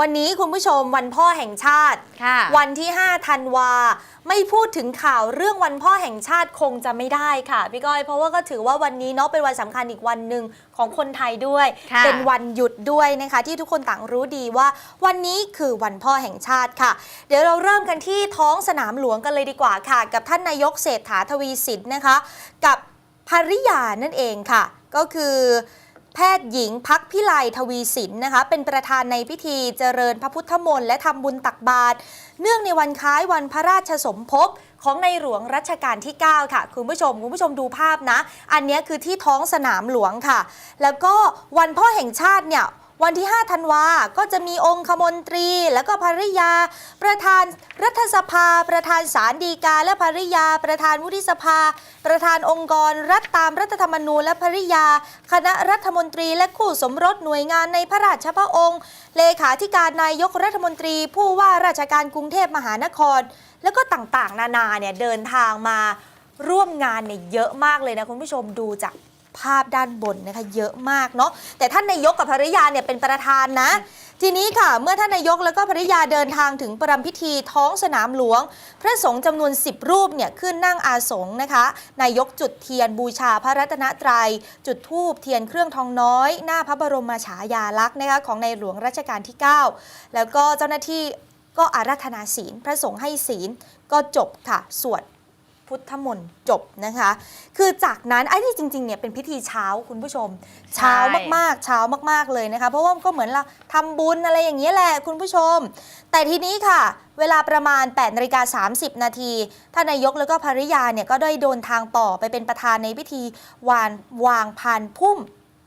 วันนี้คุณผู้ชมวันพ่อแห่งชาติค่ะวันที่5ธันวา ไม่พูดถึงข่าวเรื่องวันพ่อแห่งชาติคงจะไม่ได้ค่ะพี่ก้อย เพราะว่าก็ถือว่าวันนี้เนาะเป็นวันสำคัญอีกวันหนึ่งของคนไทยด้วยค่ะเป็นวันหยุดด้วยนะคะ ที่ทุกคนต่างรู้ดีว่า วันนี้คือวันพ่อแห่งชาติค่ะ เดี๋ยวเราเริ่มกันที่ท้องสนามหลวงกันเลยดีกว่าค่ะ กับท่านนายกเศรษฐาทวีสินนะคะ กับภริยานั่นเองค่ะ ก็คือ แพทย์หญิงพักพิไลทวีสินนะคะ เป็นประธานในพิธีเจริญพระพุทธมนต์และทำบุญตักบาตรเนื่องในวันคล้ายวันพระราชสมภพของในหลวงรัชกาลที่ 9 ค่ะ คุณผู้ชม คุณผู้ชมดูภาพนะ อันนี้คือที่ท้องสนามหลวงค่ะ แล้วก็วันพ่อแห่งชาติเนี่ย วันที่ 5 ธันวา ก็จะมีองคมนตรี แล้วก็ภริยา ประธานรัฐสภา ประธานศาลฎีกา และภริยา ประธานวุฒิสภา ประธานองค์กร รัฐตามรัฐธรรมนูญและภริยา คณะรัฐมนตรีและคู่สมรสหน่วยงานในพระราชพระองค์ เลขาธิการนายกรัฐมนตรี ผู้ว่าราชการกรุงเทพมหานคร แล้วก็ต่างๆ นานาเนี่ยเดินทางมาร่วมงานเนี่ยเยอะมากเลยนะคุณผู้ชมดูจาก ภาพด้านบนนะคะเยอะมากเนาะแต่ท่านนายกกับภริยาเนี่ยเป็นประธานนะ ทีนี้ค่ะ เมื่อท่านนายกแล้วก็ภริยาเดินทางถึงประรำพิธีท้องสนามหลวง พระสงฆ์จำนวน 10 รูปเนี่ยขึ้นนั่งอาสงฆ์นะคะนายกจุดเทียนบูชาพระรัตนตรัย จุดธูปเทียนเครื่องทองน้อย หน้าพระบรมฉายาลักษณ์นะคะของในหลวงรัชกาลที่ 9 แล้วก็เจ้าหน้าที่ก็อาราธนาศีล พระสงฆ์ให้ศีลก็จบค่ะ สวด พุทธมนต์จบนะคะ คือจากนั้นไอ้นี่จริงๆเนี่ยเป็นพิธีเช้าคุณผู้ชม เช้ามากๆเช้ามากๆเลยนะคะ เพราะว่าก็เหมือนเราทำบุญอะไรอย่างนี้ยแหละคุณผู้ชม แต่ทีนี้ค่ะ เวลาประมาณ8นาฬิกา30 นาทีท่านนายกแล้วก็ภริยาเนี่ยก็ได้เดินทางต่อไปเป็นประธานในพิธีวานวางพานพุ่ม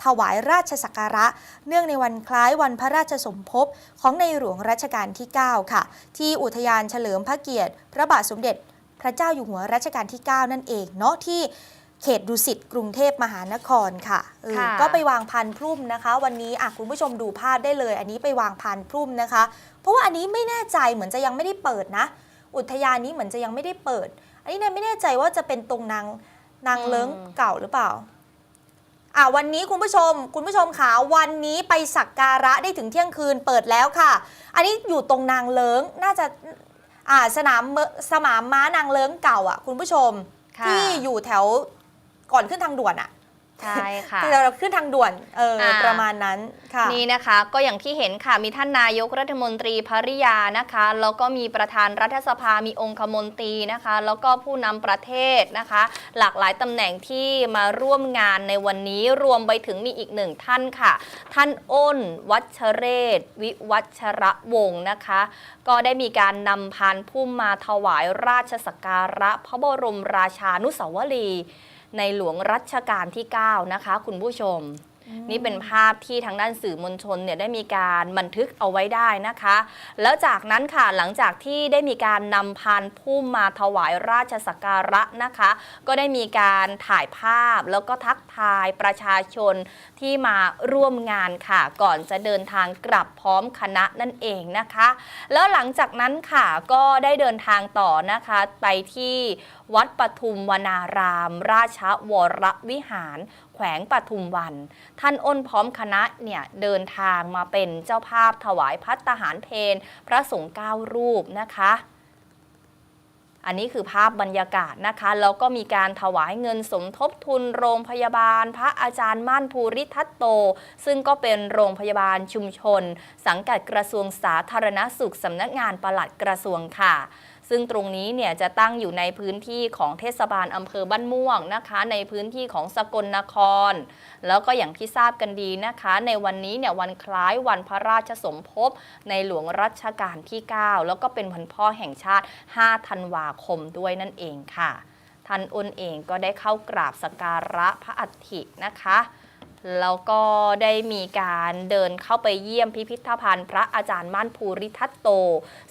ถวายราชสักการะ เนื่องในวันคล้ายวันพระราชสมภพของในหลวงรัชกาลที่ 9 ค่ะ ที่อุทยานเฉลิมพระเกียรติ พระบาทสมเด็จ พระเจ้าอยู่หัวรัชกาลที่ 9 นั่นเองเนาะที่เขตดุสิตกรุงเทพมหานครค่ะเออค่ะก็ไปวางพันพุ่มนะคะ วันนี้อะคุณผู้ชมดูภาพได้เลย อันนี้ไปวางพันพุ่มนะคะ เพราะว่าอันนี้ไม่แน่ใจเหมือนจะยังไม่ได้เปิดนะ อุทยานนี้เหมือนจะยังไม่ได้เปิด อันนี้เนี่ยไม่แน่ใจว่าจะเป็นตรงนางนางเลิ้งเก่าหรือเปล่าอะวันนี้คุณผู้ชม คุณผู้ชมขาวันนี้ไปสักการะได้ถึงเที่ยงคืนเปิดแล้วค่ะ อันนี้อยู่ตรงนางเลิ้งน่าจะ อ่าสนามเมสนามม้านางเลิ้งเก่าอะคุณผู้ชม ค่ะ ที่อยู่แถวก่อนขึ้นทางด่วนอะ ใช่ค่ะที่เราขึ้นทางด่วนเอออาประมาณนั้นค่ะนี่นะคะก็อย่างที่เห็นค่ะมีท่านนายกรัฐมนตรีภริยานะคะแล้วก็มีประธานรัฐสภามีองคมนตรีนะคะ แล้วก็ผู้นำประเทศนะคะ หลากหลายตำแหน่งที่มาร่วมงานในวันนี้รวมไปถึงมีอีกหนึ่งท่านค่ะ ท่านอ้น วัชเรศ วิวัชระวงศ์นะคะ ก็ได้มีการนำพานพุ่มมาถวายราชสักการะพระบรมราชานุสาวรีย์ ในหลวงรัชกาลที่ 9 นะคะ คุณผู้ชม นี่เป็นภาพที่ทางด้านสื่อมวลชนเนี่ยได้มีการบันทึกเอาไว้ได้นะคะ แล้วจากนั้นค่ะหลังจากที่ได้มีการนำพานพุ่มมาถวายราชสักการะนะคะ ก็ได้มีการถ่ายภาพแล้วก็ทักทายประชาชนที่มาร่วมงานค่ะ ก่อนจะเดินทางกลับพร้อมคณะนั่นเองนะคะ แล้วหลังจากนั้นค่ะก็ได้เดินทางต่อนะคะไปที่วัดปทุมวนาราม ราชวรวิหาร แขวงปทุมวันท่านอ้นพร้อมคณะเนี่ยเดินทางมาเป็นเจ้าภาพถวายพัตตาหารเพนพระสงฆ์เก้ารูปนะคะอันนี้คือภาพบรรยากาศนะคะ แล้วก็มีการถวายเงินสมทบทุนโรงพยาบาล พระอาจารย์มั่นภูริทัตโต ซึ่งก็เป็นโรงพยาบาลชุมชน สังกัดกระทรวงสาธารณสุขสำนักงานปลัดกระทรวงค่ะ ซึ่งตรงนี้เนี่ยจะตั้งอยู่ในพื้นที่ของเทศบาลอำเภอบ้านม่วงนะคะ ในพื้นที่ของสกลนคร แล้วก็อย่างที่ทราบกันดีนะคะ ในวันนี้เนี่ยวันคล้ายวันพระราชสมภพในหลวงรัชกาลที่ 9 แล้วก็เป็นวันพ่อแห่งชาติ 5 ธันวาคมด้วยนั่นเองค่ะท่านอ้นเองก็ได้เข้ากราบสักการะพระอัฐินะคะ แล้วก็ได้มีการเดินเข้าไปเยี่ยมพิพิธภัณฑ์พระอาจารย์มั่นภูริทัตโต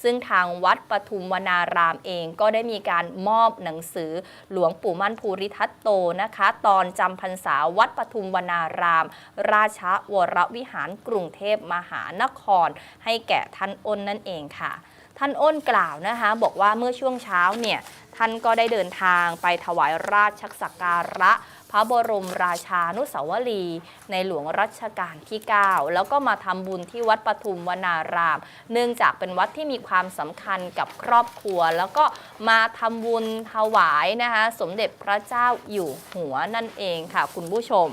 ซึ่งทางวัดปทุมวนารามเองก็ได้มีการมอบหนังสือหลวงปู่มั่นภูริทัตโตนะคะ ตอนจำพรรษาวัดปทุมวนาราม ราชวรวิหารกรุงเทพมหานคร ให้แก่ท่านอ้นนั่นเองค่ะท่านอ้นกล่าวนะคะ บอกว่าเมื่อช่วงเช้าเนี่ย ท่านก็ได้เดินทางไปถวายราชสักการะ พระบรมราชานุสาวรีย์ในหลวงรัชกาลที่ 9 แล้วก็มาทำบุญที่วัดปทุมวนาราม เนื่องจากเป็นวัดที่มีความสำคัญกับครอบครัว แล้วก็มาทำบุญถวายนะคะสมเด็จพระเจ้าอยู่หัวนั่นเองค่ะคุณผู้ชม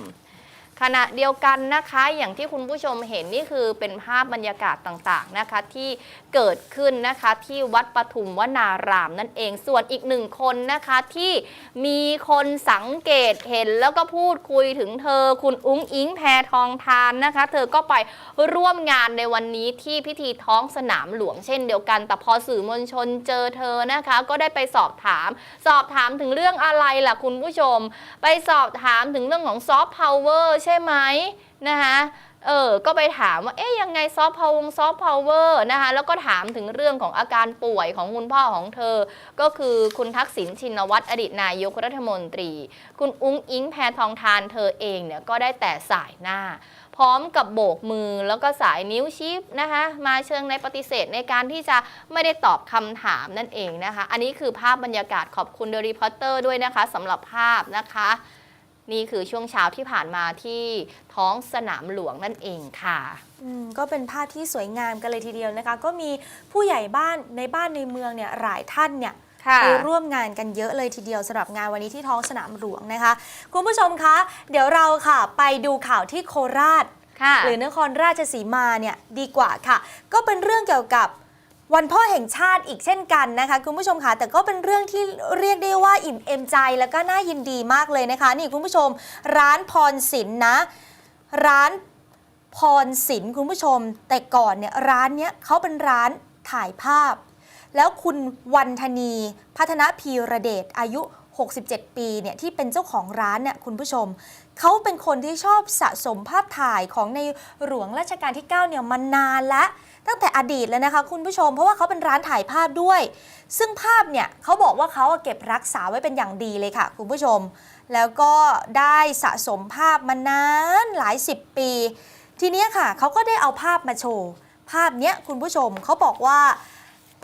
ขณะเดียวกันนะคะอย่างที่คุณผู้ชมเห็นนี่คือเป็นภาพบรรยากาศต่างๆนะคะที่เกิดขึ้นนะคะที่วัดปทุมวนารามนั่นเองส่วนอีกหนึ่งคนนะคะที่มีคนสังเกตเห็นแล้วก็พูดคุยถึงเธอ คุณอุ้งอิงแพทองทานนะคะ เธอก็ไปร่วมงานในวันนี้ที่พิธีท้องสนามหลวงเช่นเดียวกัน แต่พอสื่อมวลชนเจอเธอนะคะ ก็ได้ไปสอบถาม สอบถามถึงเรื่องอะไรล่ะคุณผู้ชม ไปสอบถามถึงเรื่องของซอฟต์พาวเวอร์ช่ไหมนะคะเออ ก็ไปถามว่า เอ๊ยยังไงซอฟต์พาวงซอฟต์พาวเวอร์นะคะ แล้วก็ถามถึงเรื่องของอาการป่วยของคุณพ่อของเธอ ก็คือคุณทักษิณชินวัตรอดีตนายกรัฐมนตรี คุณอุ้งอิงแพทองทานเธอเองเนี่ย ก็ได้แต่สายหน้า พร้อมกับโบกมือแล้วก็สายนิ้วชี้นะคะ มาเชิงในปฏิเสธในการที่จะไม่ได้ตอบคำถามนั่นเองนะคะ อันนี้คือภาพบรรยากาศขอบคุณเดรีพอตเตอร์ด้วยนะคะสำหรับภาพนะคะ นี่คือช่วงเช้าที่ผ่านมาที่ท้องสนามหลวงนั่นเองค่ะอืมก็เป็นภาพที่สวยงามกันเลยทีเดียวนะคะ ก็มีผู้ใหญ่บ้านในบ้านในเมืองเนี่ยหลายท่านเนี่ยค่ะไปร่วมงานกันเยอะเลยทีเดียวสำหรับงานวันนี้ที่ท้องสนามหลวงนะคะ คุณผู้ชมคะ เดี๋ยวเราค่ะ ไปดูข่าวที่โคราชค่ะหรือนครราชสีมาเนี่ยดีกว่าค่ะ ก็เป็นเรื่องเกี่ยวกับ วันพ่อแห่งชาติอีกเช่นกันนะคะ คุณผู้ชมค่ะแต่ก็เป็นเรื่องที่เรียกได้ว่าอิ่มเอมใจแล้วก็น่ายินดีมากเลยนะคะ นี่คุณผู้ชมร้านพรศิลนะร้านพรศิลคุณผู้ชม แต่ก่อนเนี่ยร้านเนี้ยเขาเป็นร้านถ่ายภาพ แล้วคุณวันธนีพัฒนพีระเดชอายุ 67 ปีเนี่ยที่เป็นเจ้าของร้านเนี่ยคุณผู้ชม เขาเป็นคนที่ชอบสะสมภาพถ่ายของในหลวงรัชกาลที่ 9 เนี่ยมานานและตั้งแต่อดีตแล้วนะคะคุณผู้ชม เพราะว่าเขาเป็นร้านถ่ายภาพด้วย ซึ่งภาพเนี่ยเขาบอกว่าเขาเก็บรักษาไว้เป็นอย่างดีเลยค่ะ คุณผู้ชม แล้วก็ได้สะสมภาพมานานหลายสิบปี ทีนี้ค่ะเขาก็ได้เอาภาพมาโชว์ภาพเนี้ยคุณผู้ชมเขาบอกว่า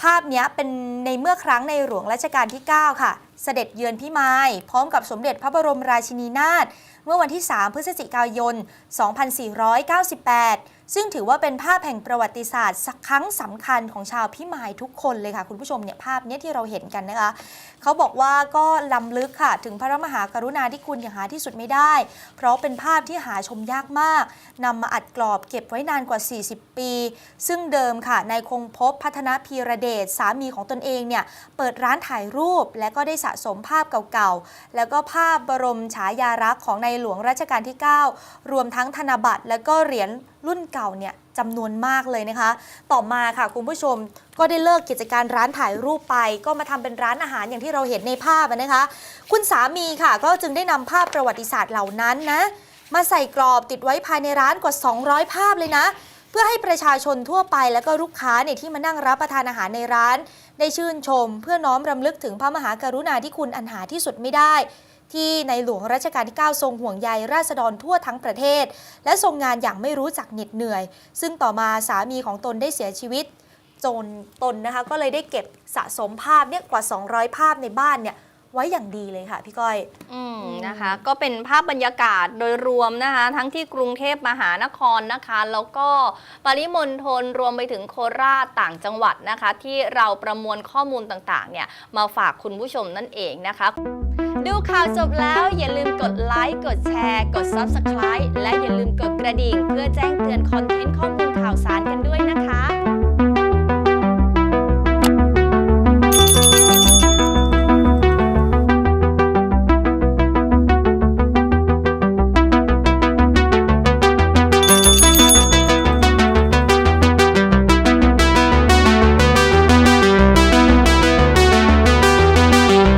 ภาพเนี้ยเป็นในเมื่อครั้งในหลวงรัชกาลที่ 9 ค่ะ เสด็จเยือนพิมาย พร้อมกับสมเด็จพระบรมราชินีนาถ เมื่อวันที่ 3 พฤศจิกายน 2498 ซึ่งถือว่าเป็นภาพแห่งประวัติศาสตร์สักครั้งสำคัญของชาวพิมายทุกคนเลยค่ะ คุณผู้ชมเนี่ยภาพนี้ที่เราเห็นกันนะคะเขาบอกว่าก็ล้ำลึกค่ะ ถึงพระมหากรุณาธิคุณอย่างหาที่สุดไม่ได้ เพราะเป็นภาพที่หาชมยากมากนำมาอัดกรอบเก็บไว้นานกว่า 40 ปี ซึ่งเดิมค่ะนายคงพบพัฒนาพีระเดชสามีของตนเองเนี่ยเปิดร้านถ่ายรูปและก็ได้สะสมภาพเก่าๆแล้วก็ภาพบรมฉายารักษ์ของในหลวงรัชกาลที่ 9 รวมทั้งธนบัตรและก็เหรียญรุ่นเก่าเนี่ยจำนวนมากเลยนะคะ ต่อมาค่ะคุณผู้ชมก็ได้เลิกกิจการร้านถ่ายรูปไป ก็มาทำเป็นร้านอาหารอย่างที่เราเห็นในภาพนะคะ คุณสามีค่ะ ก็จึงได้นำภาพประวัติศาสตร์เหล่านั้นนะมาใส่กรอบติดไว้ภายในร้านกว่า 200 ภาพเลยนะ เพื่อให้ประชาชนทั่วไปแล้วก็ลูกค้าเนี่ยที่มานั่งรับประทานอาหารในร้าน ได้ชื่นชม เพื่อน้อมรำลึกถึงพระมหากรุณาธิคุณอันหาที่สุดไม่ได้ ที่ในหลวงรัชกาลที่ 9 ทรงห่วงใยราษฎรทั่วทั้งประเทศ และทรงงานอย่างไม่รู้จักเหน็ดเหนื่อย ซึ่งต่อมาสามีของตนได้เสียชีวิตจนตนนะคะก็เลยได้เก็บสะสมภาพเนี่ยกว่า 200 ภาพในบ้านเนี่ย ไว้อย่างดีเลยค่ะ พี่ก้อย อืมนะคะ ก็เป็นภาพบรรยากาศโดยรวมนะคะ ทั้งที่กรุงเทพมหานครนะคะ แล้วก็ปริมณฑลรวมไปถึงโคราชต่างจังหวัดนะคะ ที่เราประมวลข้อมูลต่างๆ เนี่ยมาฝากคุณผู้ชมนั่นเองนะคะ ดูข่าวจบแล้วอย่าลืมกดไลค์กดแชร์ กด Subscribe และอย่าลืมกดกระดิ่ง เพื่อแจ้งเตือนคอนเทนต์ข้อมูลข่าวสารกันด้วยนะคะ